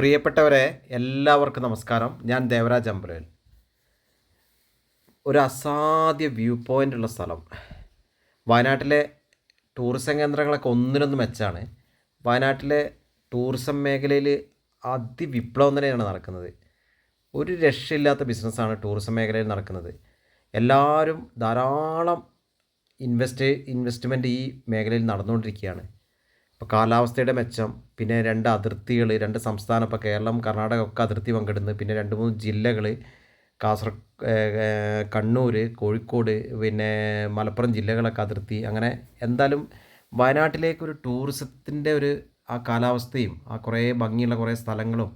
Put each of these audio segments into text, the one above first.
പ്രിയപ്പെട്ടവരെ എല്ലാവർക്കും നമസ്കാരം. ഞാൻ ദേവരാജ് അമ്പ്രേൽ. ഒരു അസാധ്യ വ്യൂ പോയിന്റ് ഉള്ള സ്ഥലം. വയനാട്ടിലെ ടൂറിസം കേന്ദ്രങ്ങളൊക്കെ ഒന്നിനൊന്ന് മെച്ചാണ്. വയനാട്ടിലെ ടൂറിസം മേഖലയിൽ അതിവിപ്ലവം തന്നെയാണ് നടക്കുന്നത്. ഒരു രക്ഷയില്ലാത്ത ബിസിനസ്സാണ് ടൂറിസം മേഖലയിൽ നടക്കുന്നത്. എല്ലാവരും ധാരാളം ഇൻവെസ്റ്റ് ഇൻവെസ്റ്റ്മെന്റ് ഈ മേഖലയിൽ നടന്നുകൊണ്ടിരിക്കുകയാണ്. ഇപ്പോൾ കാലാവസ്ഥയുടെ മെച്ചം പിന്നെ രണ്ട് അതിർത്തികൾ രണ്ട് സംസ്ഥാനം ഇപ്പോൾ കേരളം കർണാടക ഒക്കെ അതിർത്തി പങ്കിടുന്നു. പിന്നെ രണ്ട് മൂന്ന് ജില്ലകൾ കാസർ കണ്ണൂർ കോഴിക്കോട് പിന്നെ മലപ്പുറം ജില്ലകളൊക്കെ അതിർത്തി. അങ്ങനെ എന്തായാലും വയനാട്ടിലേക്ക് ഒരു ടൂറിസത്തിന്റെ ഒരു ആ കാലാവസ്ഥയും ആ കുറേ ഭംഗിയുള്ള കുറേ സ്ഥലങ്ങളും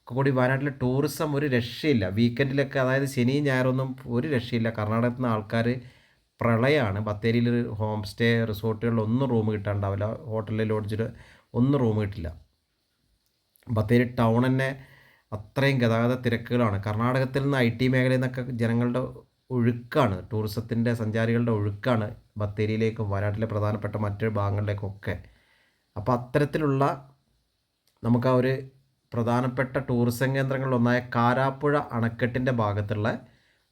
ഒക്കെ കൂടി വയനാട്ടിലെ ടൂറിസം ഒരു രക്ഷയില്ല. വീക്കെൻഡിലൊക്കെ അതായത് ശനിയും ഞായറൊന്നും ഒരു രക്ഷയില്ല. കർണാടകത്തിൽ നിന്ന് ആൾക്കാർ പ്രളയമാണ്. ബത്തേരിയിൽ ഹോം സ്റ്റേ റിസോർട്ടുകളിൽ ഒന്നും റൂം കിട്ടാണ്ടാവില്ല. ഹോട്ടലിൽ ലോഡ്ജിൽ ഒന്നും റൂം കിട്ടില്ല. ബത്തേരി ടൗൺ തന്നെ അത്രയും ഗതാഗത തിരക്കുകളാണ്. കർണാടകത്തിൽ നിന്ന് ഐ ടി മേഖലയിൽ നിന്നൊക്കെ ജനങ്ങളുടെ ഒഴുക്കാണ്. ടൂറിസത്തിന്റെ സഞ്ചാരികളുടെ ഒഴുക്കാണ് ബത്തേരിയിലേക്കും വയനാട്ടിലെ പ്രധാനപ്പെട്ട മറ്റൊരു ഭാഗങ്ങളിലേക്കൊക്കെ. അപ്പോൾ അത്തരത്തിലുള്ള നമുക്ക് ആ ഒരു പ്രധാനപ്പെട്ട ടൂറിസം കേന്ദ്രങ്ങളിലൊന്നായ കാരാപ്പുഴ അണക്കെട്ടിന്റെ ഭാഗത്തുള്ള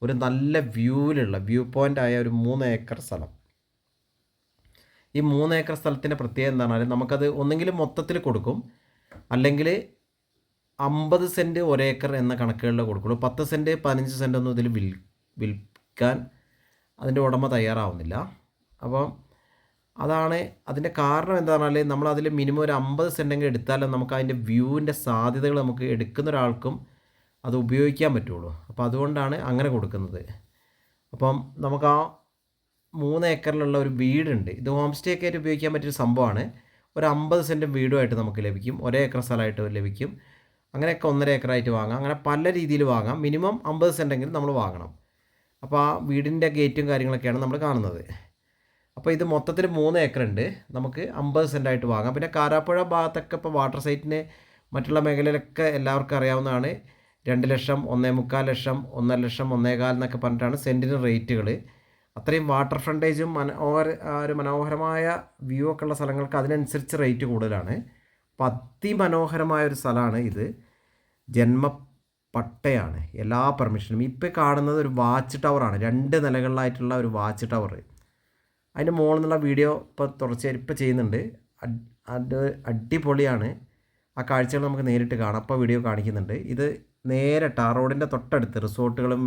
ഒരു നല്ല വ്യൂവിലുള്ള വ്യൂ പോയിന്റ് ആയ ഒരു മൂന്ന് ഏക്കർ സ്ഥലം. ഈ മൂന്ന് ഏക്കർ സ്ഥലത്തിന്റെ പ്രത്യേകത പറഞ്ഞാൽ നമുക്കത് ഒന്നെങ്കിൽ മൊത്തത്തിൽ കൊടുക്കും അല്ലെങ്കിൽ അമ്പത് സെന്റ് ഒരേക്കർ എന്ന കണക്കുകളിൽ കൊടുക്കുള്ളൂ. പത്ത് സെന്റ് പതിനഞ്ച് സെന്റ് ഒന്നും ഇതിൽ വിൽ വിൽക്കാൻ അതിന്റെ ഉടമ തയ്യാറാവുന്നില്ല. അപ്പം അതാണ് അതിന്റെ കാരണം എന്താണെന്ന് പറഞ്ഞാൽ നമ്മൾ അതിൽ മിനിമം ഒരു അമ്പത് സെന്റെങ്കിലും എടുത്താലും നമുക്ക് അതിന്റെ വ്യൂവിന്റെ സാധ്യതകൾ നമുക്ക് എടുക്കുന്ന ഒരാൾക്കും അത് ഉപയോഗിക്കാൻ പറ്റുള്ളൂ. അപ്പോൾ അതുകൊണ്ടാണ് അങ്ങനെ കൊടുക്കുന്നത്. അപ്പം നമുക്ക് ആ മൂന്ന് ഏക്കറിലുള്ള ഒരു വീടുണ്ട്. ഇത് ഹോം സ്റ്റേ ഒക്കെ ആയിട്ട് ഉപയോഗിക്കാൻ പറ്റിയൊരു സംഭവമാണ്. ഒരു അമ്പത് സെന്റും വീടുമായിട്ട് നമുക്ക് ലഭിക്കും. ഒരേ ഏക്കർ സ്ഥലമായിട്ട് ലഭിക്കും. അങ്ങനെയൊക്കെ ഒന്നര ഏക്കറായിട്ട് വാങ്ങാം. അങ്ങനെ പല രീതിയിൽ വാങ്ങാം. മിനിമം അമ്പത് സെന്റെങ്കിലും നമ്മൾ വാങ്ങണം. അപ്പോൾ ആ വീടിന്റെ ഗേറ്റും കാര്യങ്ങളൊക്കെയാണ് നമ്മൾ കാണുന്നത്. അപ്പോൾ ഇത് മൊത്തത്തിൽ മൂന്ന് ഏക്കർ ഉണ്ട് നമുക്ക് അമ്പത് സെന്റായിട്ട് വാങ്ങാം. പിന്നെ കാരാപ്പുഴ ഭാഗത്തൊക്കെ ഇപ്പോൾ വാട്ടർ സൈറ്റിന് മറ്റുള്ള മേഖലയിലൊക്കെ എല്ലാവർക്കും അറിയാവുന്നതാണ്. രണ്ട് ലക്ഷം ഒന്നേ മുക്കാൽ ലക്ഷം ഒന്നര ലക്ഷം ഒന്നേകാൽ എന്നൊക്കെ പറഞ്ഞിട്ടാണ് സെന്റിന് റേറ്റുകൾ അത്രയും വാട്ടർ ഫ്രണ്ടേജും മനോഹര ഒരു മനോഹരമായ വ്യൂ ഒക്കെ ഉള്ള സ്ഥലങ്ങൾക്ക് അതിനനുസരിച്ച് റേറ്റ് കൂടുതലാണ്. അപ്പം അതിമനോഹരമായ ഒരു സ്ഥലമാണ് ഇത്. ജന്മ പട്ടയാണ് എല്ലാ പെർമിഷനും. ഇപ്പോൾ കാണുന്നത് ഒരു വാച്ച് ടവറാണ്. രണ്ട് നിലകളിലായിട്ടുള്ള ഒരു വാച്ച് ടവർ അതിന്റെ മുകളിൽ നിന്നുള്ള വീഡിയോ ഇപ്പോൾ തുടർച്ചയായി ഇപ്പോൾ ചെയ്യുന്നുണ്ട്. അത് അടിപൊളിയാണ്. ആ കാഴ്ചകൾ നമുക്ക് നേരിട്ട് കാണാം. അപ്പോൾ വീഡിയോ കാണിക്കുന്നുണ്ട്. ഇത് നേരെ ടാർ റോഡിന്റെ തൊട്ടടുത്ത് റിസോർട്ടുകളും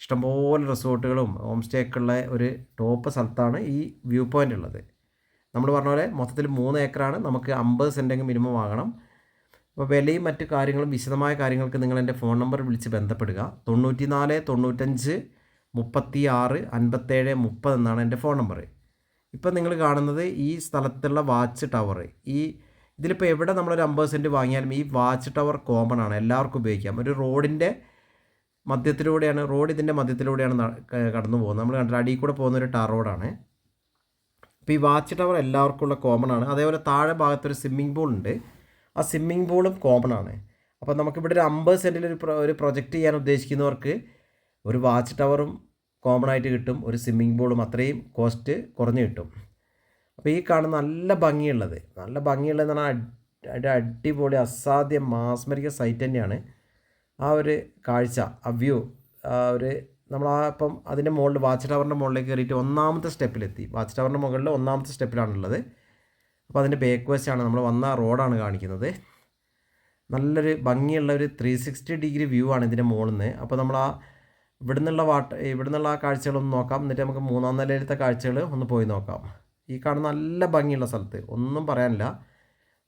ഇഷ്ടംപോലെ റിസോർട്ടുകളും ഹോം സ്റ്റേ ഒക്കെ ഉള്ള ഒരു ടോപ്പ് സ്ഥലത്താണ് ഈ വ്യൂ പോയിന്റ് ഉള്ളത്. നമ്മൾ പറഞ്ഞ പോലെ മൊത്തത്തിൽ മൂന്ന് ഏക്കറാണ്. നമുക്ക് അമ്പത് സെന്റെങ്കിലും മിനിമം വാങ്ങണം. അപ്പോൾ വിലയും മറ്റു കാര്യങ്ങളും വിശദമായ കാര്യങ്ങൾക്ക് നിങ്ങൾ എന്റെ ഫോൺ നമ്പർ വിളിച്ച് ബന്ധപ്പെടുക. തൊണ്ണൂറ്റി നാല് തൊണ്ണൂറ്റഞ്ച് മുപ്പത്തി ആറ് അൻപത്തേഴ് മുപ്പത് എന്നാണ് എന്റെ ഫോൺ നമ്പർ ഇപ്പം നിങ്ങൾ കാണുന്നത് ഈ സ്ഥലത്തുള്ള വാച്ച് ടവർ ഈ ഇതിലിപ്പോൾ എവിടെ നമ്മളൊരു അമ്പത് സെന്റ് വാങ്ങിയാലും ഈ വാച്ച് ടവർ കോമൺ ആണ് എല്ലാവർക്കും ഉപയോഗിക്കാം. ഒരു റോഡിന്റെ മധ്യത്തിലൂടെയാണ് റോഡ് ഇതിന്റെ മധ്യത്തിലൂടെയാണ് കടന്നു പോകുന്നത്. നമ്മൾ കണ്ടിട്ട് അടിയിൽ കൂടെ പോകുന്ന ഒരു ടാർ റോഡാണ്. അപ്പോൾ ഈ വാച്ച് ടവർ എല്ലാവർക്കും ഉള്ള കോമൺ ആണ്. അതേപോലെ താഴെ ഭാഗത്തൊരു സ്വിമ്മിംഗ് പൂൾ ഉണ്ട്. ആ സ്വിമ്മിംഗ് പൂളും കോമൺ ആണ്. അപ്പോൾ നമുക്കിവിടെ ഒരു അമ്പത് സെന്റിൽ ഒരു ഒരു പ്രൊജക്റ്റ് ചെയ്യാൻ ഉദ്ദേശിക്കുന്നവർക്ക് ഒരു വാച്ച് ടവറും കോമൺ ആയിട്ട് കിട്ടും ഒരു സ്വിമ്മിംഗ് പൂളും അത്രയും കോസ്റ്റ് കുറഞ്ഞ് കിട്ടും. അപ്പോൾ ഈ കാണുന്ന നല്ല ഭംഗിയുള്ളത്. നല്ല ഭംഗിയുള്ളതെന്ന് പറഞ്ഞാൽ അടിപൊളി അസാധ്യ മാസ്മരിക സൈറ്റ് തന്നെയാണ്. ആ ഒരു കാഴ്ച ആ വ്യൂ ആ ഒരു നമ്മൾ ആ ഇപ്പം അതിന്റെ മുകളിൽ വാച്ച് ടവറിന്റെ മുകളിലേക്ക് കയറിയിട്ട് ഒന്നാമത്തെ സ്റ്റെപ്പിലെത്തി വാച്ച് ടവറിന്റെ മുകളിൽ ഒന്നാമത്തെ സ്റ്റെപ്പിലാണുള്ളത് അപ്പോൾ അതിന്റെ ബേക്ക് വശമാണ് നമ്മൾ വന്ന റോഡാണ് കാണിക്കുന്നത്. നല്ലൊരു ഭംഗിയുള്ള ഒരു ത്രീ സിക്സ്റ്റി ഡിഗ്രി വ്യൂ ആണ് ഇതിന്റെ മുകളിൽ നിന്ന് അപ്പോൾ നമ്മൾ ആ ഇവിടെ നിന്നുള്ള വാട്ട ഇവിടെ നിന്നുള്ള ആ കാഴ്ചകളൊന്ന് നോക്കാം. എന്നിട്ട് നമുക്ക് മൂന്നാം നിലയിലത്തെ കാഴ്ചകൾ ഒന്ന് പോയി നോക്കാം. ഈ കാണുന്ന നല്ല ഭംഗിയുള്ള സ്ഥലത്ത്. ഒന്നും പറയാനില്ല.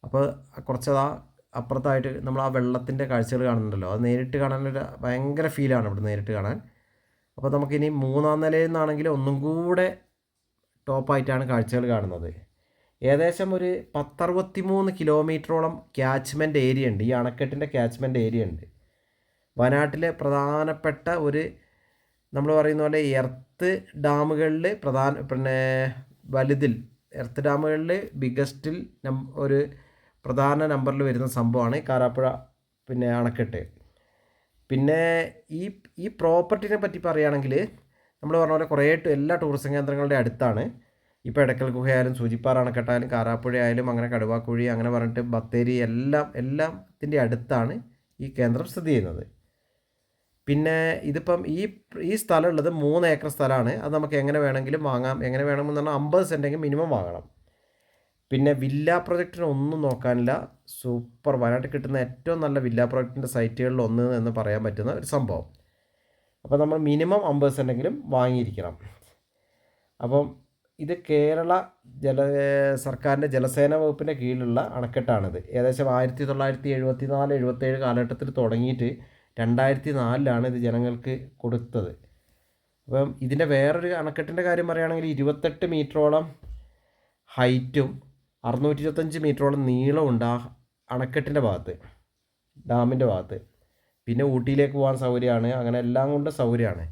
അപ്പോൾ കുറച്ചതാ അപ്പുറത്തായിട്ട് നമ്മൾ ആ വെള്ളത്തിന്റെ കാഴ്ചകൾ കാണുന്നുണ്ടല്ലോ. അത് നേരിട്ട് കാണാനൊരു ഭയങ്കര ഫീലാണ് ഇവിടെ നേരിട്ട് കാണാൻ. അപ്പോൾ നമുക്കിനി മൂന്നാം നിലയിൽ നിന്നാണെങ്കിൽ ഒന്നും കൂടെ ടോപ്പായിട്ടാണ് കാഴ്ചകൾ കാണുന്നത്. ഏകദേശം ഒരു പത്തറുപത്തി മൂന്ന് കിലോമീറ്ററോളം ക്യാച്ച്മെന്റ് ഏരിയ ഉണ്ട്. ഈ അണക്കെട്ടിന്റെ ക്യാച്ച്മെന്റ് ഏരിയ ഉണ്ട്. വയനാട്ടിലെ പ്രധാനപ്പെട്ട ഒരു നമ്മൾ പറയുന്ന പോലെ എർത്ത് ഡാമുകളിൽ പ്രധാന പിന്നെ വലുതിൽ എർത്ത് ഡാമുകളിൽ ബിഗസ്റ്റിൽ ഒരു പ്രധാന നമ്പറിൽ വരുന്ന സംഭവമാണ് കാരാപ്പുഴ പിന്നെ അണക്കെട്ട്. പിന്നെ ഈ ഈ പ്രോപ്പർട്ടിനെ പറ്റി പറയുകയാണെങ്കിൽ നമ്മൾ പറഞ്ഞ പോലെ കുറേ എല്ലാ ടൂറിസം കേന്ദ്രങ്ങളുടെ അടുത്താണ്. ഇപ്പോൾ എടക്കൽ ഗുഹയായാലും സൂചിപ്പാറ അണക്കെട്ടായാലും കാരാപ്പുഴ ആയാലും അങ്ങനെ കടുവാക്കുഴി അങ്ങനെ പറഞ്ഞിട്ട് ബത്തേരി എല്ലാം എല്ലാത്തിന്റെ അടുത്താണ് ഈ കേന്ദ്രം സ്ഥിതി ചെയ്യുന്നത്. പിന്നെ ഇതിപ്പം ഈ ഈ സ്ഥലമുള്ളത് മൂന്ന് ഏക്കർ സ്ഥലമാണ്. അത് നമുക്ക് എങ്ങനെ വേണമെങ്കിലും വാങ്ങാം. എങ്ങനെ വേണമെന്ന് പറഞ്ഞാൽ അമ്പത് സെന്റെങ്കിലും മിനിമം വാങ്ങണം. പിന്നെ വില്ല പ്രൊജക്റ്റിന് ഒന്നും നോക്കാനില്ല. സൂപ്പർ വയനാട്ടിൽ കിട്ടുന്ന ഏറ്റവും നല്ല വില്ല പ്രൊജക്റ്റിന്റെ സൈറ്റുകളിൽ ഒന്ന് എന്ന് പറയാൻ പറ്റുന്ന ഒരു സംഭവം. അപ്പോൾ നമ്മൾ മിനിമം അമ്പത് സെന്റെങ്കിലും വാങ്ങിയിരിക്കണം. അപ്പം ഇത് കേരള ജല സർക്കാരിന്റെ ജലസേന വകുപ്പിന്റെ കീഴിലുള്ള അണക്കെട്ടാണിത്. ഏകദേശം ആയിരത്തി തൊള്ളായിരത്തി എഴുപത്തി നാല് എഴുപത്തേഴ് കാലഘട്ടത്തിൽ തുടങ്ങിയിട്ട് രണ്ടായിരത്തി നാലിലാണ് ഇത് ജനങ്ങൾക്ക് കൊടുത്തത്. അപ്പം ഇതിന്റെ വേറൊരു അണക്കെട്ടിന്റെ കാര്യം പറയുകയാണെങ്കിൽ ഇരുപത്തെട്ട് മീറ്ററോളം ഹൈറ്റും അറുന്നൂറ്റി ഇരുപത്തഞ്ച് മീറ്ററോളം നീളമുണ്ട് ആ അണക്കെട്ടിന്റെ ഭാഗത്ത് ഡാമിന്റെ ഭാഗത്ത്. പിന്നെ ഊട്ടിയിലേക്ക് പോകാൻ സൗകര്യമാണ്. അങ്ങനെ എല്ലാം കൊണ്ടും സൗകര്യമാണ്.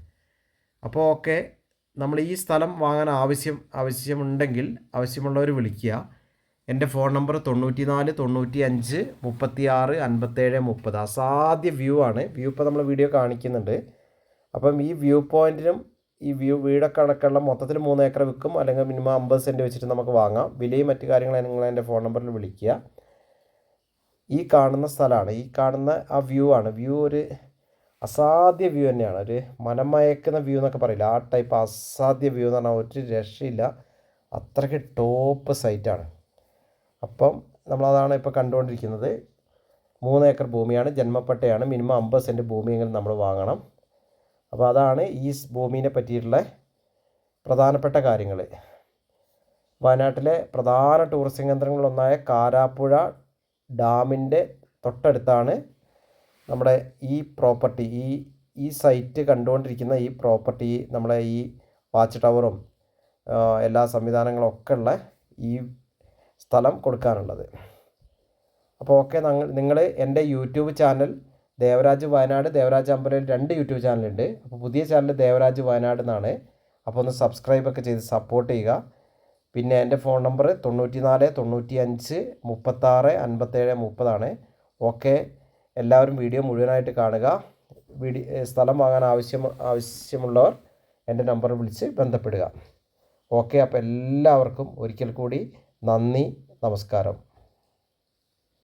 അപ്പോൾ ഓക്കെ നമ്മൾ ഈ സ്ഥലം വാങ്ങാൻ ആവശ്യം ആവശ്യമുണ്ടെങ്കിൽ ആവശ്യമുള്ളവർ വിളിക്കുക. എന്റെ ഫോൺ നമ്പർ തൊണ്ണൂറ്റി നാല് തൊണ്ണൂറ്റി അഞ്ച് മുപ്പത്തി ആറ് അൻപത്തേഴ് മുപ്പത്. അസാധ്യ വ്യൂ ആണ്. വ്യൂ ഇപ്പോൾ നമ്മൾ വീഡിയോ കാണിക്കുന്നുണ്ട്. അപ്പം ഈ വ്യൂ പോയിന്റിനും ഈ വ്യൂ വീടൊക്കെ അടക്കമുള്ള മൊത്തത്തിൽ മൂന്ന് ഏക്കർ വിൽക്കും. അല്ലെങ്കിൽ മിനിമം അമ്പത് സെന്റ് വെച്ചിട്ട് നമുക്ക് വാങ്ങാം. വിലയും മറ്റ് കാര്യങ്ങളും നിങ്ങൾ എന്റെ ഫോൺ നമ്പറിൽ വിളിക്കുക. ഈ കാണുന്ന സ്ഥലമാണ്. ഈ കാണുന്ന ആ വ്യൂ ആണ്. വ്യൂ ഒരു അസാധ്യ വ്യൂ തന്നെയാണ്. ഒരു മനമയക്കുന്ന വ്യൂ എന്നൊക്കെ പറയില്ല. ആ ടൈപ്പ് അസാധ്യ വ്യൂ എന്ന് പറഞ്ഞാൽ ഒരു രക്ഷയില്ല. അത്രയ്ക്ക് ടോപ്പ് സൈറ്റാണ് അപ്പം നമ്മളതാണ് ഇപ്പോൾ കണ്ടുകൊണ്ടിരിക്കുന്നത്. മൂന്ന് ഏക്കർ ഭൂമിയാണ് ജന്മപ്പട്ടയാണ്. മിനിമം അമ്പത് സെന്റ് ഭൂമിയെങ്കിലും നമ്മൾ വാങ്ങണം. അപ്പോൾ അതാണ് ഈ ഭൂമിനെ പറ്റിയിട്ടുള്ള പ്രധാനപ്പെട്ട കാര്യങ്ങൾ വയനാട്ടിലെ പ്രധാന ടൂറിസ്റ്റ് കേന്ദ്രങ്ങളിലൊന്നായ കാരാപ്പുഴ ഡാമിന്റെ തൊട്ടടുത്താണ് നമ്മുടെ ഈ പ്രോപ്പർട്ടി. ഈ ഈ സൈറ്റ് കണ്ടുകൊണ്ടിരിക്കുന്ന ഈ പ്രോപ്പർട്ടി നമ്മളെ ഈ വാച്ച് ടവറും എല്ലാ സംവിധാനങ്ങളും ഒക്കെ ഉള്ള ഈ സ്ഥലം കൊടുക്കാനുള്ളത് അപ്പോൾ ഓക്കെ നിങ്ങൾ എന്റെ യൂട്യൂബ് ചാനൽ ദേവരാജ് വയനാട് ദേവരാജ് അമ്പലയിൽ രണ്ട് യൂട്യൂബ് ചാനലുണ്ട്. അപ്പോൾ പുതിയ ചാനൽ ദേവരാജ് വയനാട് എന്നാണ്. അപ്പോൾ ഒന്ന് സബ്സ്ക്രൈബൊക്കെ ചെയ്ത് സപ്പോർട്ട് ചെയ്യുക. പിന്നെ എന്റെ ഫോൺ നമ്പർ തൊണ്ണൂറ്റി നാല് തൊണ്ണൂറ്റി അഞ്ച് മുപ്പത്താറ് അൻപത്തേഴ് മുപ്പതാണ്. ഓക്കെ എല്ലാവരും വീഡിയോ മുഴുവനായിട്ട് കാണുക. വീഡിയോ സ്ഥലം വാങ്ങാൻ ആവശ്യം ആവശ്യമുള്ളവർ എന്റെ നമ്പർ വിളിച്ച് ബന്ധപ്പെടുക. ഓക്കെ അപ്പോൾ എല്ലാവർക്കും ഒരിക്കൽ കൂടി നന്ദി നമസ്കാരം.